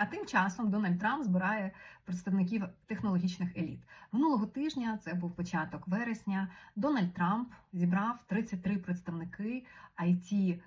А тим часом Дональд Трамп збирає представників технологічних еліт. Минулого тижня це був початок вересня. Дональд Трамп зібрав 33 представники it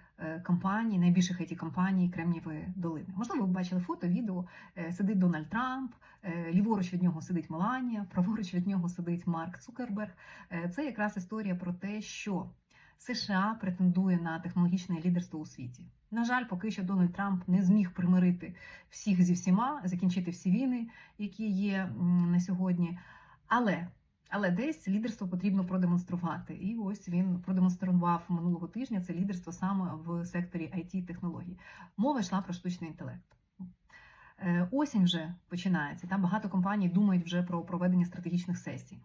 компаній, найбільших it компаній Кремнієвої долини. Можливо, ви бачили фото, відео. Е, Сидить Дональд Трамп, е, ліворуч від нього сидить Меланія, праворуч від нього сидить Марк Цукерберг. Е, Це якраз історія про те, що США претендує на технологічне лідерство у світі. На жаль, поки що Дональд Трамп не зміг примирити всіх зі всіма, закінчити всі війни, які є на сьогодні. Але але десь лідерство потрібно продемонструвати. І ось він продемонстрував минулого тижня це лідерство саме в секторі it технологій. Мова йшла про штучний інтелект. Е, Осінь вже починається. Там багато компаній думають вже про проведення стратегічних сесій.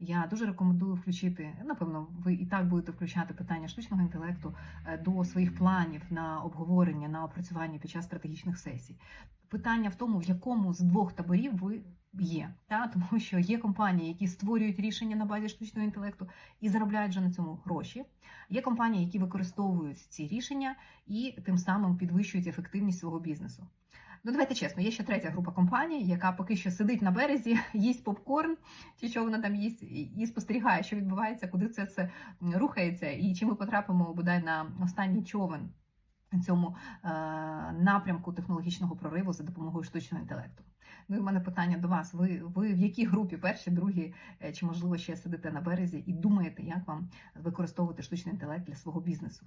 Я дуже рекомендую включити. Напевно, ви і так будете включати питання штучного інтелекту е, до своїх планів на обговорення, на опрацювання під час стратегічних сесій. Питання в тому, в якому з двох таборів ви є, та тому що є компанії, які створюють рішення на базі штучного інтелекту і заробляють вже на цьому гроші. Є компанії, які використовують ці рішення і тим самим підвищують ефективність свого бізнесу. Ну, давайте чесно, є ще третя група компаній, яка поки що сидить на березі, їсть попкорн, чи що вона там їсть, і спостерігає, що відбувається, куди це все рухається, і чи ми потрапимо бодай на останній човен цьому е, напрямку технологічного прориву за допомогою штучного інтелекту. Ну і в мене питання до вас: ви, ви в якій групі перші, другі, е, чи можливо ще сидите на березі і думаєте, як вам використовувати штучний інтелект для свого бізнесу?